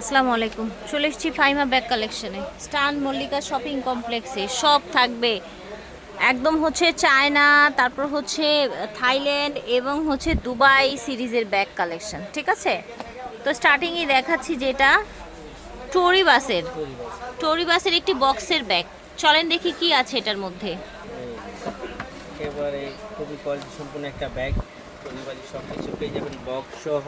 আসসালামু আলাইকুম। চলে এসেছি ফাইমা ব্যাগ কালেকশনে স্টান, মল্লিকা শপিং কমপ্লেক্সে সব থাকবে। একদম হচ্ছে চায়না, তারপর হচ্ছে থাইল্যান্ড এবং হচ্ছে দুবাই সিরিজের ব্যাগ কালেকশন ঠিক আছে? তো স্টার্টিংয়ে দেখাচ্ছি যেটা টরি বাসের। বাসের একটি বক্সের ব্যাগ চলেন দেখি কি আছে এটার মধ্যে। খুবই কোয়ালিটি সম্পূর্ণ একটা ব্যাগ সব কিছু পেয়ে যাবেন বক্স সহ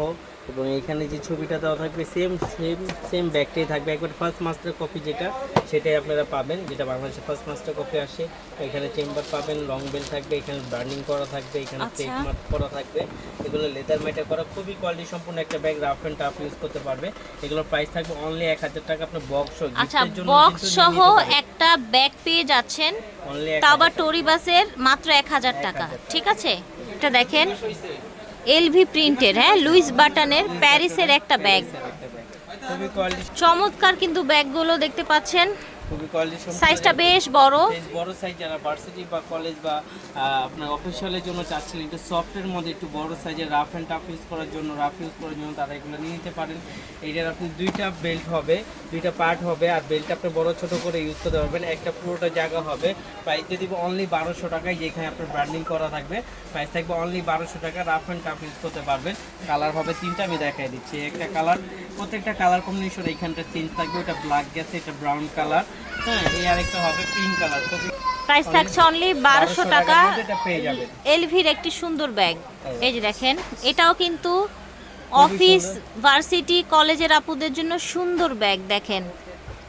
এবং এখানে যে ছবিটা দেওয়া থাকবে সেম সেম সেম ব্যাগটাই থাকবে। একবার ফার্স্ট মাস্টার কপি যেটা সেটাই আপনারা পাবেন যেটা বাংলাদেশে ফার্স্ট মাস্টার কপি আসে। এখানে চেম্বার পাবেন লং বেল থাকবে এখানে বার্নিং করা থাকবে এখানে আচ্ছা। চেক মার্ক করা থাকবে। এগুলো লেদার ম্যাটে করা খুবই কোয়ালিটি সম্পূর্ণ একটা bag rough and tough use করতে পারবে। এগুলোর প্রাইস থাকবে অনলি এক হাজার টাকা আপনার বক্স আচ্ছা বক্স সহ একটা ব্যাগ পেয়ে যাচ্ছেন অনলি তা আবার টরি বাসের মাত্র এক হাজার টাকা। ঠিক আছে? এটা দেখেন এলভি প্রিন্টের হ্যাঁ লুইস বাটানের প্যারিসের একটা ব্যাগ চমৎকার কিন্তু ব্যাগগুলো দেখতে পাচ্ছেন। খুবই কোয়ালিটি সাইজটা বেশ বড়। বেশ বড় সাইজ যারা ভার্সিটি বা কলেজ বা আপনার অফিসিয়ালের জন্য চাচ্ছিলেন একটু সফটের মধ্যে একটু বড় সাইজের রাফ অ্যান্ড টাফ ইউজ করার জন্য রাফ ইউজ করার জন্য তারা এগুলো নিয়ে নিতে পারেন। এইটার আপনি দুইটা বেল্ট হবে দুইটা পার্ট হবে আর বেল্ট আপনি বড় ছোট করে ইউজ করতে পারবেন। একটা পুরোটা জায়গা হবে প্রাইস দিয়ে দিব অনলি বারোশো টাকায় যেখানে আপনার ব্র্যান্ডিং করা থাকবে প্রাইস থাকবে অনলি বারোশো টাকা রাফ অ্যান্ড টাফ ইউজ করতে পারবেন। কালার হবে তিনটা আমি দেখাই দিচ্ছি। একটা কালার প্রত্যেকটা কালার কম্বিনেশন এইখানটা চেঞ্জ থাকবে ওটা ব্ল্যাক গেছে এটা ব্রাউন কালার হ্যাঁ এই আরেকটা হবে পিঙ্ক কালার প্রাইস থাকছে অনলি বারোশো টাকা এলভির একটি সুন্দর ব্যাগ এই যে দেখেন এটাও কিন্তু অফিস ভার্সিটি কলেজের আপুদের জন্য সুন্দর ব্যাগ দেখেন।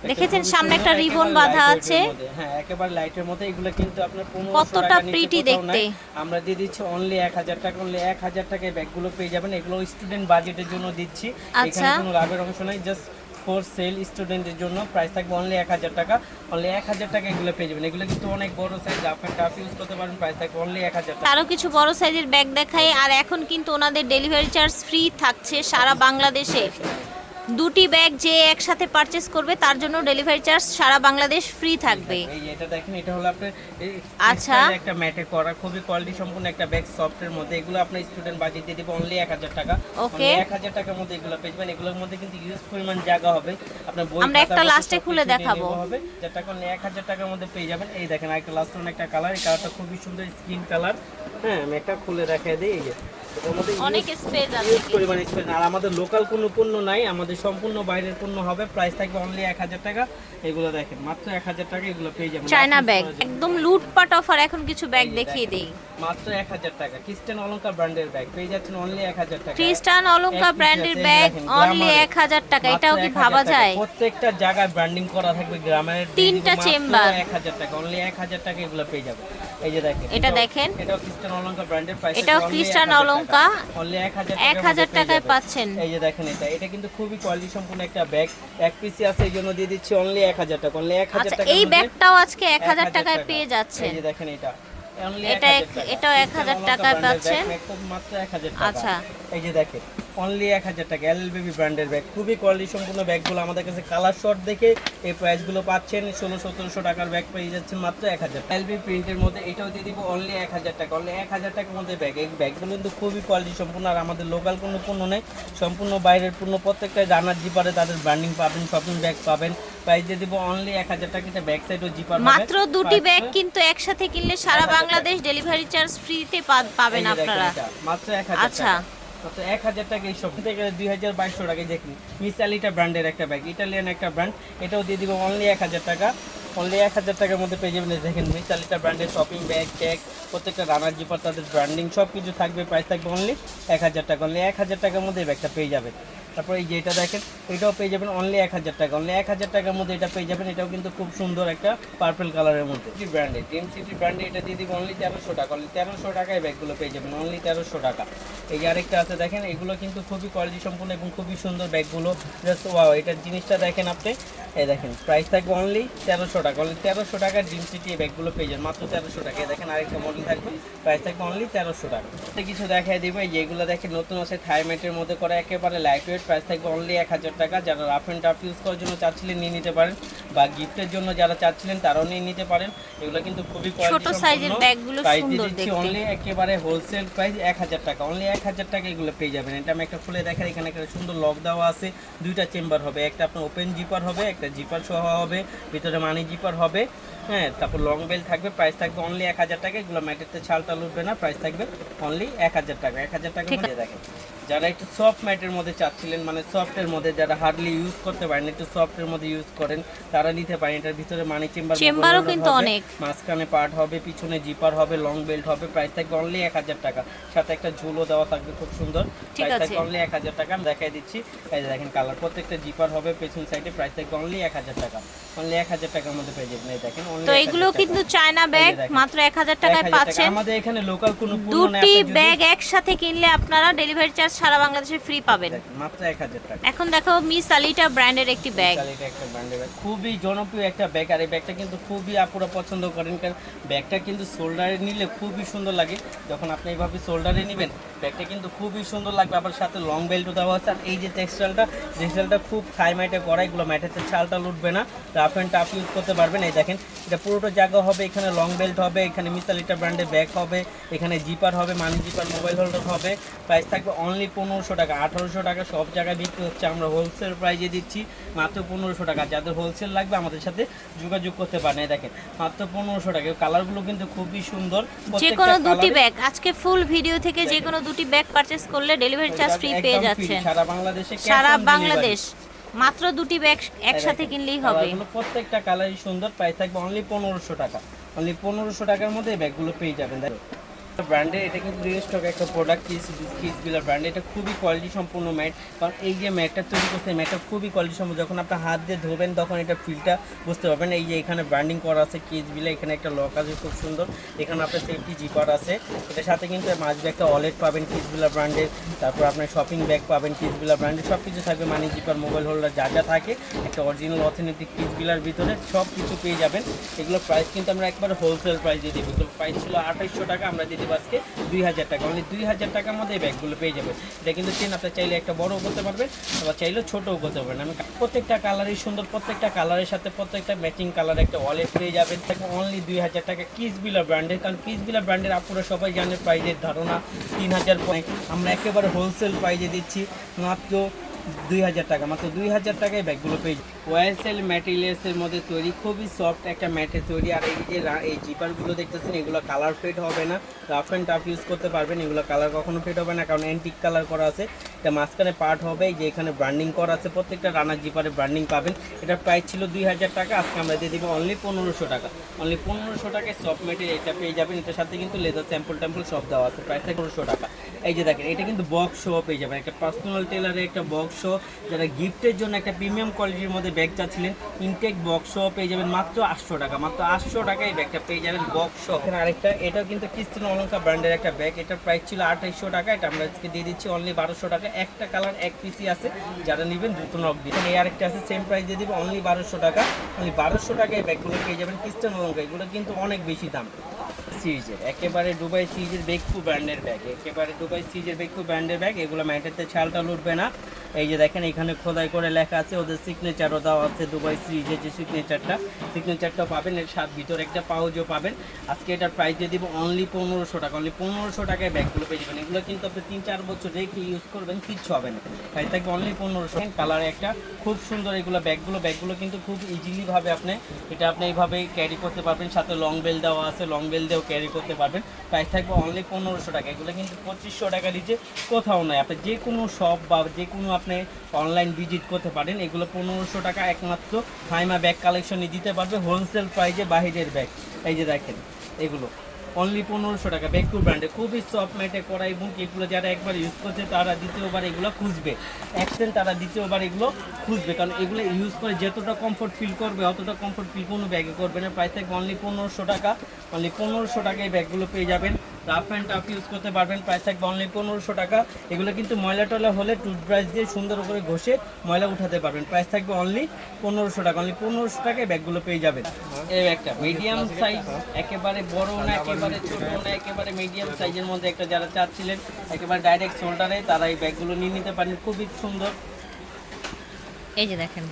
দেখেছেন? সামনে একটা রিবন বাঁধা আছে। হ্যাঁ একেবারে লাইটের মধ্যে। এগুলো কিন্তু আপনার কতটা pretty দেখতে। আমরা দিয়ে দিচ্ছি অনলি এক হাজার টাকা অনলি এক হাজার টাকায় ব্যাগগুলো পেয়ে যাবেন। এগুলো স্টুডেন্ট বাজেটের জন্য দিচ্ছি। এখানে আচ্ছা। কোনো লাভের অংশ নাই। জাস্ট ফর সেল স্টুডেন্টের জন্য প্রাইস থাকবে অনলি এক হাজার টাকা। অনলি এক হাজার টাকা এগুলো পেয়ে যাবেন। এগুলো কিন্তু অনেক বড় সাইজ আপনার টাফ ইউজ করতে পারেন প্রাইস থাকবে অনলি এক হাজার টাকা। আরও কিছু বড় সাইজের ব্যাগ দেখাই, আর এখন কিন্তু ওনাদের ডেলিভারি চার্জ ফ্রি থাকছে সারা বাংলাদেশে। দুটি ব্যাগ যে একসাথে পারচেস করবে তার জন্য ডেলিভারি চার্জ সারা বাংলাদেশ ফ্রি থাকবে। এই এটা দেখেন এটা হলো আপনার আচ্ছা। একটা ম্যাটে করা খুবই কোয়ালিটি সম্পূর্ণ একটা ব্যাগ সফটের মধ্যে। এগুলো আপনার স্টুডেন্ট বাজেট দিয়ে দিবে অনলি এক হাজার টাকা। Okay. এক হাজার টাকার মধ্যে এগুলো পেয়ে যাবেন। এগুলোর মধ্যে কিন্তু ইউজ পরিমাণ জায়গা হবে। আপনার বই আমরা একটা সব খুলে দেখাবো। হবে। যেটা করলে এক হাজার টাকার মধ্যে পেয়ে যাবেন। এই দেখেন একটা লাস্ট একটা কালার এই কালারটা খুবই সুন্দর স্কিন কালার হ্যাঁ আমি একটা খুলে দেখাই দিই এই যে। অনেক স্পেস আছে। ইউজ পরিমাণ স্পেস আর আমাদের লোকাল কোনো পণ্য নাই আমাদের সম্পূর্ণ বাইরের পণ্য হবে প্রাইস থাকবে অনলি এক হাজার টাকা। এগুলো দেখেন মাত্র এক হাজার টাকা এগুলো পেয়ে যাবেন। চায়না ব্যাগ একদম লুটপাট অফার এখন কিছু ব্যাগ দেখিয়ে দেই। মাত্র এক হাজার টাকা। খ্রিস্টান অলঙ্কার ব্র্যান্ডের ব্যাগ পেয়ে যাচ্ছেন অনলি এক হাজার টাকা। খ্রিস্টান অলঙ্কার ব্র্যান্ডের ব্যাগ অনলি glamour-এর। এক হাজার টাকা এটাও কি ভাবা যায়? প্রত্যেকটা জায়গায় ব্র্যান্ডিং করা থাকবে গ্রামের তিনটা। এক হাজার টাকা অনলি এক হাজার টাকা এগুলো পেয়ে যাবে এই যে দেখেন এটা দেখেন। এটাও খ্রিস্টান অলঙ্কার ব্র্যান্ডের প্রাইস এটাও খ্রিস্টান অলঙ্কার। অনলি এক হাজার টাকায় পাচ্ছেন। এই যে দেখেন এটা এটা কিন্তু খুবই কোয়ালিটি সম্পূর্ণ একটা ব্যাগ এক পিসি আছে এই জন্য দিয়ে দিচ্ছি অনলি এক হাজার টাকা অনলি এক হাজার আচ্ছা টাকা এই ব্যাগটাও আজকে এক হাজার টাকায় পেয়ে যাচ্ছে এই যে দেখেন এটা। Only এটা 1000 এক- টাকা। এটাও 1000 টাকায় পাচ্ছেন। মাত্র 1000 টাকা। আচ্ছা। এই যে দেখেন অনলি এক হাজার টাকা এল বেবি ব্র্যান্ডের ব্যাগ খুবই কোয়ালিটি সম্পূর্ণ ব্যাগগুলো আমাদের কাছে কালার শর্ট দেখে এই প্রাইসগুলো পাচ্ছেন ষোলো সতেরোশো টাকার ব্যাগ পেয়ে যাচ্ছেন মাত্র এক হাজার এলবি প্রিন্টের মধ্যে এটাও দিয়ে দিব অনলি এক হাজার টাকা অনলি এক হাজার টাকার মধ্যে ব্যাগ এই ব্যাগগুলো কিন্তু খুবই কোয়ালিটি সম্পূর্ণ আর আমাদের লোকাল কোনো পণ্য নেই সম্পূর্ণ বাইরের পণ্য প্রত্যেকটা জানার জিপারে তাদের ব্র্যান্ডিং পাবেন শপিং ব্যাগ পাবেন প্রাইস দিয়ে দিব অনলি এক হাজার টাকা এটা ব্যাক সাইডও জিপার মাত্র দুটি ব্যাগ কিন্তু একসাথে কিনলে সারা বাংলাদেশ ডেলিভারি চার্জ ফ্রিতে পাবেন আপনারা। মাত্র আচ্ছা। টাকা। মাত্র এক হাজার টাকা এই সব থেকে দুই হাজার বাইশশো টাকায় দেখুন মিস আলিটা ব্র্যান্ডের একটা ব্যাগ ইটালিয়ান একটা ব্র্যান্ড এটাও দিয়ে দিব অনলি এক হাজার টাকা। অনলি এক হাজার টাকার মধ্যে পেয়ে যাবেন দেখেন মিস আলিটা ব্র্যান্ডের শপিং ব্যাগ ট্যাগ প্রত্যেকটা রানার জিপার তাদের ব্র্যান্ডিং সব কিছু থাকবে প্রাইস থাকবে অনলি এক হাজার টাকা। অনলি এক হাজার টাকার মধ্যে ব্যাগটা পেয়ে যাবেন। তারপর এই যে এটা দেখেন, এটাও পেয়ে যাবেন অনলি এক হাজার টাকা। অনলি এক হাজার টাকার মধ্যে এটা পেয়ে যাবেন, এটাও কিন্তু খুব সুন্দর একটা পার্পল কালারের মধ্যে। সিটি ব্র্যান্ডে ড্রিম সিটি ব্র্যান্ডে এটা দিয়ে দিব অনলি তেরোশো টাকা। অনলি তেরোশো টাকায় ব্যাগগুলো পেয়ে যাবেন অনলি তেরোশো টাকা। এই যে আরেকটা আছে, দেখেন, এগুলো কিন্তু খুবই কোয়ালিটি সম্পূর্ণ এবং খুবই সুন্দর ব্যাগগুলো জাস্ট ওয়াও এটার জিনিসটা দেখেন আপনি। এই দেখেন প্রাইস থাকবে অনলি তেরোশো টাকা। অনলি তেরোশো টাকার ড্রিম সিটি এই ব্যাগগুলো পেয়ে যাবেন, মাত্র তেরোশো টাকা। দেখেন, আরেকটা মডেল থাকবে প্রাইস থাকবে অনলি তেরোশো টাকা। কিছু দেখাই দিব যেগুলো দেখেন, নতুন আছে থাইমেটের মধ্যে করা, একেবারে লাইট ওয়েট প্রাইস থাকবে অনলি এক হাজার টাকা। যারা রাফ অ্যান্ড টাফ ইউজ করার জন্য চাচ্ছিলেন নিয়ে নিতে পারেন বা গিফটের জন্য যারা চাচ্ছিলেন তারাও নিয়ে নিতে পারেন। এগুলো কিন্তু খুবই ছোট সাইজের ব্যাগগুলো সুন্দর দেখতে। অনলি একেবারে হোলসেল প্রাইস এক হাজার টাকা। অনলি এক হাজার টাকা এগুলো পেয়ে যাবেন। এটা আমি একটা খুলে দেখাই। এখানে একটা সুন্দর লক দেওয়া আছে। দুইটা চেম্বার হবে। একটা আপনার ওপেন জিপার হবে একটা জিপার সহ হবে ভিতরে মানি জিপার হবে। হ্যাঁ তারপর লং বেল থাকবে। প্রাইস থাকবে অনলি এক হাজার টাকা। এগুলো ম্যাটেতে ছালটা উঠবে না। প্রাইস থাকবে অনলি এক হাজার টাকা। এক হাজার টাকা মধ্যে দেখেন। যারা একটু সফট ম্যাটের মধ্যে চাচ্ছিলেন মানে সফটের মধ্যে যারা হার্ডলি ইউজ করতে পারেন একটু সফটের মধ্যে ইউজ করেন তারা নিতে পারেন। এটার ভিতরে মানি চেম্বার চেম্বারও কিন্তু অনেক। মাঝখানে পার্ট হবে পিছনে জিপার হবে লং বেল্ট হবে প্রাইস থাকবে অনলি এক হাজার টাকা। সাথে একটা ঝুলও দেওয়া থাকবে খুব সুন্দর। প্রাইস থাকবে অনলি এক হাজার টাকা আমি দেখাই দিচ্ছি। এই দেখেন কালার প্রত্যেকটা জিপার হবে পেছন সাইডে প্রাইস থাকবে অনলি এক হাজার টাকা। অনলি এক হাজার টাকার মধ্যে পেয়ে যাবেন এই দেখেন তো এগুলো কিন্তু চায়না ব্যাগ মাত্র এক হাজার টাকায় 1000 টাকা। পাচ্ছেন। আমাদের এখানে লোকাল কোনো দুটি ব্যাগ একসাথে কিনলে আপনারা ডেলিভারি চার্জ সারা বাংলাদেশে ফ্রি পাবেন। মাত্র এক হাজার টাকা। এখন দেখো মিস আলিটা ব্র্যান্ডের একটি ব্যাগ বিশাল একটা ব্র্যান্ডের ব্যাগ খুবই জনপ্রিয় একটা ব্যাগ আর এই ব্যাগটা কিন্তু খুবই আপুরা পছন্দ করেন। কারণ ব্যাগটা কিন্তু শোল্ডারে নিলে খুবই সুন্দর লাগে। যখন আপনি এইভাবে শোল্ডারে নেবেন ব্যাগটা কিন্তু খুবই সুন্দর লাগবে। আবার সাথে লং বেল্টও দেওয়া হচ্ছে আর এই যে টেক্সটাইলটা টেক্সটাইলটা খুব থাই মাইটে করা এগুলো ম্যাটেতে ছালটা লুটবে না। রাফ অ্যান্ড টাফ ইউজ করতে পারবেন। এই দেখেন এটা পুরোটা জায়গা হবে এখানে লং বেল্ট হবে এখানে মিসালিটা ব্র্যান্ডের ব্যাগ হবে এখানে জিপার হবে মানি জিপার মোবাইল হোল্ডার হবে। প্রাইস থাকবে অনলি পনেরোশো টাকা আঠারোশো টাকা। সব জায়গায় বিক্রি হচ্ছে আমরা হোলসেল প্রাইজে দিচ্ছি মাত্র পনেরোশো টাকা। যাদের হোলসেল লাগবে আমাদের সাথে যোগাযোগ করতে পারেন। এই দেখেন মাত্র পনেরোশো টাকা। কালারগুলো কিন্তু খুবই সুন্দর। যে কোনো দুটি ব্যাগ আজকে ফুল ভিডিও থেকে যে কোনো দুটি ব্যাগ পারচেস করলে ডেলিভারি চার্জ ফ্রি পেয়ে যাচ্ছেন। সারা বাংলাদেশে মাত্র দুটি ব্যাগ একসাথে কিনলেই হবে। প্রত্যেকটা কালারই সুন্দর প্রাইস থাকবে অনলি পনেরোশো টাকা। অনলি পনেরোশো টাকার মধ্যে ব্যাগগুলো পেয়ে যাবেন। দেখো ব্র্যান্ডের এটা কিন্তু রিস্টক একটা প্রোডাক্ট কিস কিস বিলার ব্র্যান্ড এটা খুবই কোয়ালিটি সম্পূর্ণ ম্যাট কারণ এই যে ম্যাটটা তৈরি করতে ম্যাটটা খুবই কোয়ালিটি সম্পূর্ণ। যখন আপনি হাত দিয়ে ধোবেন, তখন এটা ফিলটা বুঝতে পারবেন। এই যে এখানে ব্র্যান্ডিং করা আছে কিস বিলা এখানে একটা লক আছে খুব সুন্দর। এখানে আপনার সেফটি জিপার আছে। এটার সাথে কিন্তু মাছ একটা ওয়ালেট পাবেন কিস বিলা ব্র্যান্ডের তারপর আপনার শপিং ব্যাগ পাবেন কিস বিলা ব্র্যান্ডের সব কিছু থাকবে মানি জিপার মোবাইল হোল্ডার যা যা থাকে। একটা অরিজিনাল অথেন্টিক কিস বিলার ভিতরে সব কিছু পেয়ে যাবেন। এগুলো প্রাইস কিন্তু আমরা একবার হোলসেল প্রাইস দিয়ে দেবো। তো প্রাইস ছিল আঠাইশশো টাকা, আমরা দিয়ে দেবো আজকে দুই হাজার টাকা। অনলি দুই হাজার টাকার মধ্যে এই ব্যাগগুলো পেয়ে যাবেন। এটা কিন্তু চেন আপনার চাইলে একটা বড়ও করতে পারবেন, আবার চাইলে ছোটও করতে পারবেন। আমি প্রত্যেকটা কালারই সুন্দর, প্রত্যেকটা কালারের সাথে প্রত্যেকটা ম্যাচিং কালার একটা ওয়ালেট পেয়ে যাবেন। অনলি দুই হাজার টাকা। কিস বিলা ব্র্যান্ডের কারণ কিস বিলা ব্র্যান্ডের আপুরা সবাই জানে প্রাইজের ধারণা। তিন হাজার পয়েন্ট আমরা একেবারে হোলসেল প্রাইজে দিচ্ছি। মাত্র দুই হাজার টাকা, মাত্র দুই হাজার টাকায় ব্যাগগুলো পেয়ে ওয়াইসেল ম্যাটেরিয়ালসের মধ্যে তৈরি, খুবই সফট একটা ম্যাটে তৈরি। আর এই যে এই জিপারগুলো দেখতেছেন, এগুলো কালার ফেড হবে না। রাফ অ্যান্ড টাফ ইউজ করতে পারবেন, এগুলো কালার কখনো ফেড হবে না, কারণ অ্যান্টিক কালার করা আছে। এটা মাঝখানে পার্ট হবে যে এখানে ব্র্যান্ডিং করা আছে। প্রত্যেকটা রানার জিপারে ব্র্যান্ডিং পাবেন। এটার প্রাইস ছিল দুই হাজার টাকা, আজকে আমরা দিয়ে দিব অনলি পনেরোশো টাকা। অনলি পনেরোশো টাকায় সফট ম্যাটেরিয়াল এটা পেয়ে যাবেন। এটার সাথে কিন্তু লেদার স্যাম্পল ট্যাম্পল সব দেওয়া আছে। প্রাইস পনেরোশো টাকা। এই যে দেখেন, এটা কিন্তু বক্স শো পেয়ে যাবেন। একটা পার্সোনাল টেলারে একটা বক্স শো যারা গিফটের জন্য একটা প্রিমিয়াম কোয়ালিটির মধ্যে ব্যাগ চাচ্ছিলেন ইনটেক বক্স শো পেয়ে যাবেন মাত্র আটশো টাকা। মাত্র আটশো টাকায় ব্যাগটা পেয়ে যাবেন বক্স শো এখানে আরেকটা, এটাও কিন্তু কিস্তিন অলঙ্কার ব্র্যান্ডের একটা ব্যাগ এটার প্রাইস ছিল আঠাইশশো টাকা। এটা আমরা আজকে দিয়ে দিচ্ছি অনলি বারোশো টাকা। একটা কালার এক পিসি আছে। যারা নেবেন দুটো নক দিয়ে এই আরেকটা আছে সেম প্রাইস দিয়ে দিব অনলি বারোশো টাকা। অনলি বারোশো টাকায় ব্যাগগুলো পেয়ে যাবেন কিস্তিন অলঙ্কার এগুলো কিন্তু অনেক বেশি দাম। সিরিজের, একেবারে দুবাই সিরিজের বেকফু ব্র্যান্ডের ব্যাগ একেবারে দুবাই সিরিজের বেকফু ব্র্যান্ডের ব্যাগ এগুলো ম্যাটেতে ছালটা লুটবে না। এই যে দেখেন, এখানে খোদাই করে লেখা আছে, ওদের সিগনেচারও দেওয়া আছে দুবাই সিরিজের যে সিগনেচারটা সিগনেচারটা পাবেন, এর সাত ভিতরে একটা পাউজও পাবেন। আজকে এটার প্রাইস দিয়ে দিব অনলি পনেরোশো টাকা অনলি পনেরোশো টাকায় ব্যাগগুলো পেয়ে যাবেন। এগুলো কিন্তু আপনি তিন চার বছর রেখে ইউজ করবেন, কিচ্ছু হবে না। প্রাইস থাকবে অনলি পনেরোশো। কালার একটা খুব সুন্দর এগুলো ব্যাগগুলো ব্যাগগুলো কিন্তু খুব ইজিলিভাবে আপনি, এটা আপনি এইভাবে ক্যারি করতে পারবেন। সাথে লং বেল দেওয়া আছে লং বেল দিয়েও ক্যারি করতে পারবেন। প্রাইস থাকবে অনলি পনেরোশো টাকা। এগুলো কিন্তু পঁচিশশো টাকা নিচে কোথাও নয় আপনি যে কোনো শপ বা যে কোনো আপনি অনলাইন ভিজিট করতে পারেন, এগুলো পনেরোশো টাকা একমাত্র ফাইমা ব্যাগ কালেকশনে দিতে পারবে। হোলসেল প্রাইজে বাহিরের ব্যাগ এই যে দেখেন, এগুলো। অনলি পনেরোশো টাকা। বেকুর ব্র্যান্ডে খুবই সফট ম্যাটে করা এবং এগুলো যারা একবার ইউজ করছে, তারা দ্বিতীয়বার এগুলো খুঁজবে। অ্যাক্সেল তারা দ্বিতীয়বার এগুলো খুঁজবে, কারণ এগুলো ইউজ করে যতটা কমফোর্ট ফিল করবে, অতটা কমফোর্ট ফিল কোনো ব্যাগে করবে না। প্রাইস থাকবে অনলি পনেরোশো টাকা। অনলি পনেরোশো টাকায় ব্যাগগুলো পেয়ে যাবেন। রাফ অ্যান্ড টাফ ইউজ করতে পারবেন। প্রাইস থাকবে অনলি পনেরোশো টাকা। এগুলো কিন্তু ময়লা টয়লা হলে টুথব্রাশ দিয়ে সুন্দর করে ঘষে ময়লা উঠাতে পারবেন। প্রাইস থাকবে অনলি পনেরোশো টাকা। অনলি পনেরোশো টাকায় ব্যাগগুলো পেয়ে যাবেন। এই একটা মিডিয়াম সাইজ একেবারে বড় না, একেবারে ছোট না, একেবারে মিডিয়াম সাইজের মধ্যে একটা যারা চাচ্ছিলেন, একেবারে ডাইরেক্ট শোল্ডারে তারা এই ব্যাগগুলো নিয়ে নিতে পারেন। খুবই সুন্দর। এই যে দেখেন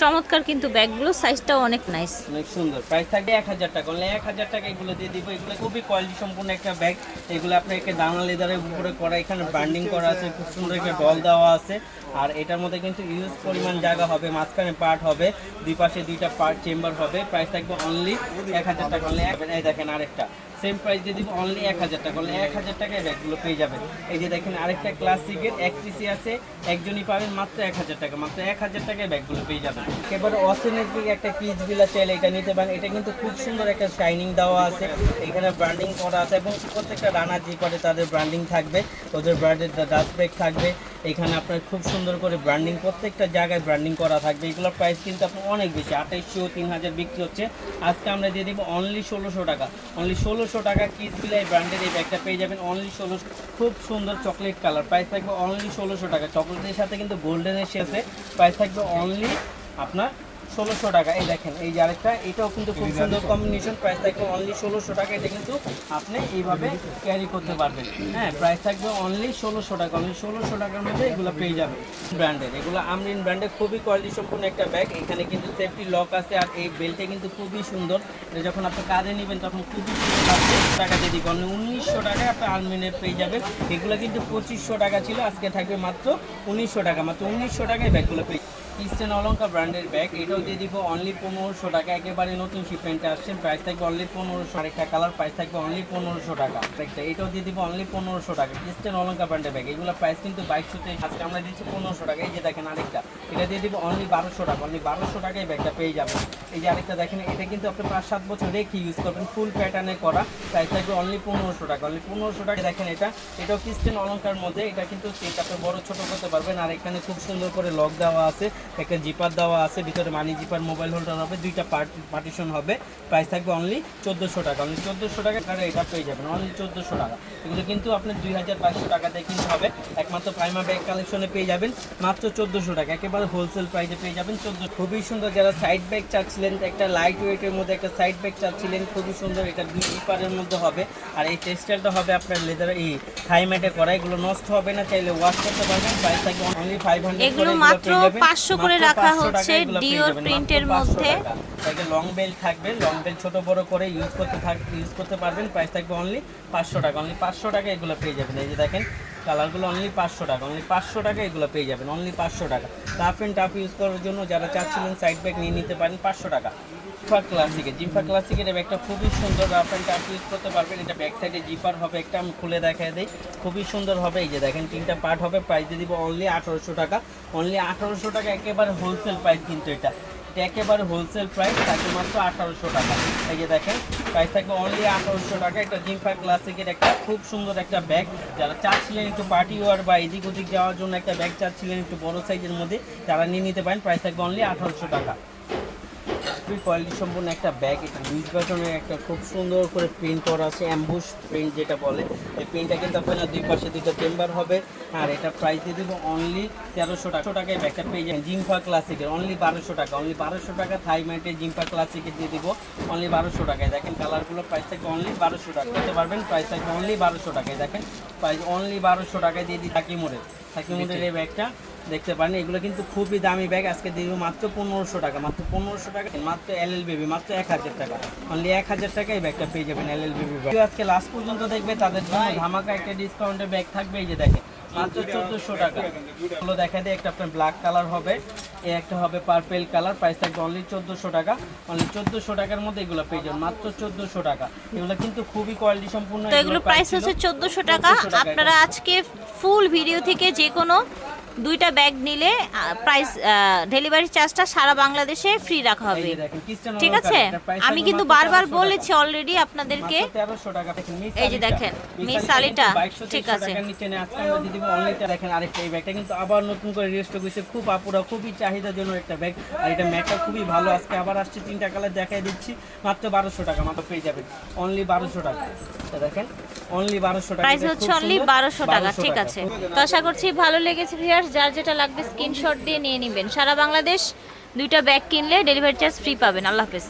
চমৎকার কিন্তু ব্যাগগুলো সাইজটাও অনেক নাইস অনেক সুন্দর। প্রাইস থাকবে এক হাজার টাকা। অনলি এক হাজার টাকা এগুলো দিয়ে দিব। এগুলো খুবই কোয়ালিটি সম্পূর্ণ একটা ব্যাগ এগুলো আপনার একটা দানা লেদারের উপরে করা, এখানে ব্র্যান্ডিং করা আছে। খুব সুন্দর একটা ডল দেওয়া আছে। আর এটার মধ্যে কিন্তু ইউজ পরিমাণ জায়গা হবে। মাঝখানে পার্ট হবে। দুই পাশে দুইটা পার্ট চেম্বার হবে। প্রাইস থাকবে অনলি এক হাজার টাকা। অনলি এই দেখেন আরেকটা। সেম প্রাইস দিয়ে দিব অনলি এক হাজার টাকা। অনলি এক হাজার টাকায় ব্যাগগুলো পেয়ে যাবেন। এই যে দেখেন আরেকটা ক্লাসিকের এক পিসি আছে। একজনই পাবেন মাত্র এক হাজার টাকা। মাত্র এক হাজার টাকায় ব্যাগগুলো পেয়ে যাবেন। একটা বিলা চাইলে এটা এটা কিন্তু খুব সুন্দর একটা শাইনিং দেওয়া আছে। এখানে ব্র্যান্ডিং করা আছে এবং প্রত্যেকটা রানা যে করে তাদের ব্র্যান্ডিং থাকবে ওদের ব্র্যান্ডের ডাস্ট থাকবে। এখানে আপনার খুব সুন্দর করে ব্র্যান্ডিং প্রত্যেকটা জায়গায় ব্র্যান্ডিং করা থাকবে। এগুলোর প্রাইস কিন্তু আপনার অনেক বেশি, আঠাইশশো তিন হাজার বিক্রি হচ্ছে। আজকে আমরা দিয়ে দিব অনলি ষোলোশো টাকা। অনলি ষোলোশো টাকা কিস বিলাই ব্র্যান্ডের এই ব্যাগটা পেয়ে যাবেন। অনলি ষোলোশো খুব সুন্দর চকলেট কালার প্রাইস থাকবে অনলি ষোলোশো টাকা। চকলেটের সাথে কিন্তু গোল্ডেনের শেষে প্রাইস থাকবে অনলি আপনার ষোলোশো টাকা। এই দেখেন এই যে আরেকটা এটাও কিন্তু খুব সুন্দর কম্বিনেশন প্রাইস থাকবে অনলি ষোলোশো টাকা এটা কিন্তু আপনি এইভাবে ক্যারি করতে পারবেন। হ্যাঁ প্রাইস থাকবে অনলি ষোলোশো টাকা অনলি ষোলোশো টাকার মধ্যে এগুলো পেয়ে যাবে ব্র্যান্ডের এগুলো আমরিন ব্র্যান্ডের খুবই কোয়ালিটি সম্পূর্ণ একটা ব্যাগ এখানে কিন্তু সেফটি লক আছে আর এই বেল্টে কিন্তু খুবই সুন্দর। এটা যখন আপনি কাজে নেবেন তখন খুবই সুন্দর লাগবে। টাকা দিয়ে দিবেন। উনিশশো টাকায় আপনি আলমিনের পেয়ে যাবেন। এগুলো কিন্তু পঁচিশশো টাকা ছিল আজকে থাকবে মাত্র উনিশশো টাকা। মাত্র উনিশশো টাকায় ব্যাগগুলো পেয়ে ইস্টার্ন অলঙ্কার ব্র্যান্ডের ব্যাগ এটাও দিয়ে দিব অনলি পনেরোশো টাকা। একেবারে নতুন শিপমেন্টে আসছেন প্রাইস থাকবে অনলি পনেরোশো আরেকটা কালার প্রাইস থাকবে অনলি পনেরোশো টাকা। একটা এটাও দিয়ে দিব অনলি পনেরোশো টাকা। ইস্টার্ন অলঙ্কার ব্র্যান্ডের ব্যাগ এগুলো প্রাইস কিন্তু বাইশশোতে আজকে আমরা দিচ্ছি পনেরোশো টাকা। এই যে দেখেন আরেকটা, এটা দিয়ে দিব অনলি বারোশো টাকা। অনলি বারোশো টাকায় ব্যাগটা পেয়ে যাবেন। এই যে আরেকটা দেখেন, এটা কিন্তু আপনি পাঁচ সাত বছর রেখে ইউজ করবেন ফুল প্যাটার্নে করা। প্রাইস থাকবে অনলি পনেরোশো টাকা। অনলি পনেরোশো টাকা দেখেন এটা, এটাও ক্রিস্টেন অলঙ্কার মধ্যে। এটা কিন্তু সেট আপনি বড় ছোট করতে পারবেন। আর এখানে খুব সুন্দর করে লক দেওয়া আছে। একটা জিপার দেওয়া আছে ভিতরে মানি জিপার মোবাইল হোল্ডার হবে দুইটা পার্টিশন হবে। প্রাইস থাকবে অনলি চোদ্দোশো টাকা। অনলি চোদ্দোশো টাকা কারণ এটা পেয়ে যাবেন। অনলি চোদ্দোশো টাকা। এগুলো কিন্তু আপনি দুই হাজার বাইশশো টাকা দিয়ে কিনতে হবে। একমাত্র প্রাইমা ব্যাগ কালেকশনে পেয়ে যাবেন। মাত্র চোদ্দোশো টাকা। একেবারে হোলসেল প্রাইসে পেয়ে যাবেন চোদ্দ খুবই সুন্দর যারা সাইড ব্যাগ চাচ্ছিলেন একটা লাইট ওয়েটের মধ্যে একটা সাইড ব্যাগ চাচ্ছিলেন খুবই সুন্দর এটা দুই জিপারের মধ্যে হবে। আর এই টেক্সটাইলটা হবে আপনার লেদার এই থাই ম্যাটে করা এগুলো নষ্ট হবে না চাইলে ওয়াশ করতে পারবেন। প্রাইস থাকবে অনলি ফাইভ হান্ড্রেড এগুলো মাত্র 500 করে রাখা হচ্ছে ডিওর প্রিন্টের মধ্যে। লং বেল থাকবে লং বেল ছোট বড় করে ইউজ করতে থাক ইউজ করতে পারবেন প্রাইস থাকবে অনলি পাঁচশো টাকা। অনলি পাঁচশো টাকা এগুলো পেয়ে যাবেন। এই যে দেখেন কালারগুলো অনলি পাঁচশো টাকা অনলি পাঁচশো টাকা এগুলো পেয়ে যাবেন অনলি পাঁচশো টাকা। টাফ অ্যান্ড টাফ ইউজ করার জন্য যারা চাচ্ছিলেন সাইড ব্যাগ নিয়ে নিতে পারেন পাঁচশো টাকা। জিফা ক্লাসিকের জিফা ক্লাসিকের এই ব্যাগটা খুবই সুন্দর রাফ অ্যান্ড টাফ ইউজ করতে পারবেন। এটা ব্যাক সাইডে জিপার হবে, একটা আমি খুলে দেখাই দিই। খুবই সুন্দর হবে, এই যে দেখেন তিনটা পার্ট হবে প্রাইস দিয়ে দিব অনলি আঠারোশো টাকা। অনলি আঠারোশো টাকা, একেবারে হোলসেল প্রাইস কিন্তু এটা। একেবারে হোলসেল প্রাইস থাকবে মাত্র আঠারোশো টাকা। এই যে দেখেন প্রাইস থাকবে অনলি আঠারোশো টাকা। একটা জিমফার ক্লাসিকের একটা খুব সুন্দর একটা ব্যাগ যারা চাচ্ছিলেন একটু পার্টি ওয়ার বা এদিক ওদিক যাওয়ার জন্য একটা ব্যাগ চাচ্ছিলেন একটু বড় সাইজের মধ্যে, তারা নিয়ে নিতে পারেন। প্রাইস থাকবে অনলি আঠারোশো টাকা। খুবই কোয়ালিটি সম্পূর্ণ একটা ব্যাগ এটা লুইস বাটনের একটা খুব সুন্দর করে প্রিন্ট করা আছে অ্যাম্বুশ প্রিন্ট যেটা বলে। এই প্রিন্টটা কিন্তু আপনার দুই পাশে দুটো চেম্বার হবে। আর এটা প্রাইস দিয়ে দেবো অনলি তেরোশো টাকা। টাকায় ব্যাগটা পেয়ে যাবেন জিম্পা ক্লাসিকের অনলি বারোশো টাকা। অনলি বারোশো টাকা থাই ম্যাটে জিম্পা ক্লাসিকের দিয়ে দিব অনলি বারোশো টাকায়। দেখেন কালারগুলো প্রাইস থাকবে অনলি বারোশো টাকা। দিতে পারবেন? প্রাইস থাকবে অনলি বারোশো টাকায়। দেখেন প্রাইস অনলি বারোশো টাকায় দিয়ে দিই থাকি মোড়ে থাকি মোড়ের এই ব্যাগটা দেখতে পারেন এগুলো কিন্তু খুবই দামি ব্যাগ আজকে দিব মাত্র পনেরোশো টাকা মাত্র পনেরোশো টাকা মাত্র এল এল বেবি মাত্র এক হাজার টাকা। অনলি এক হাজার টাকা এই ব্যাগটা পেয়ে যাবেন এল এল বেবি ব্যাগ আজকে লাস্ট পর্যন্ত দেখবে তাদের জন্য ধামাকা একটা ডিসকাউন্টের ব্যাগ থাকবে এই যে দেখেন মাত্র চোদ্দোশো টাকা। এগুলো দেখা দিয়ে একটা আপনার ব্ল্যাক কালার হবে এ একটা হবে পার্পেল কালার প্রাইস থাকবে অনলি চোদ্দোশো টাকা। অনলি চোদ্দোশো টাকার মধ্যে এগুলো পেয়ে যাবেন মাত্র চোদ্দোশো টাকা। এগুলো কিন্তু খুবই কোয়ালিটি সম্পূর্ণ এগুলো প্রাইস হচ্ছে চোদ্দোশো টাকা। 1400 টাকা আপনারা আজকে ফুল ভিডিও থেকে যে কোনো দুইটা ব্যাগ নিলে প্রাইস ডেলিভারি চার্জটা সারা বাংলাদেশে ফ্রি রাখা হবে। ঠিক আছে? আমি কিন্তু বারবার বলেছি অলরেডি আপনাদেরকে। মাত্র 1300 টাকা দেখেন, মিস এই যে দেখেন, মিস আলিটা আলিটা, কিন্তু 2200 ঠিক আছে। দেখেন আরেকটা এই ব্যাগটা। কিন্তু আবার নতুন করে রিস্টক হয়েছে। খুব আপুরা খুবই চাহিদার জন্য একটা ব্যাগ। আর এটা ম্যাটটা খুবই ভালো। আজকে আবার আসছে তিনটা কালার দেখাই দিচ্ছি। মাত্র বারোশো টাকা মাত্র পেয়ে যাবেন। অনলি বারোশো টাকা। দেখেন অনলি বারোশো টাকা। প্রাইস হচ্ছে অনলি বারোশো টাকা ঠিক আছে। তো আশা করছি ভালো লেগেছে ভিউয়ার্স যার যেটা লাগবে স্ক্রিনশট দিয়ে নিয়ে নেবেন। সারা বাংলাদেশ দুইটা ব্যাগ কিনলে ডেলিভারি চার্জ ফ্রি পাবেন। আল্লাহ হাফেজ।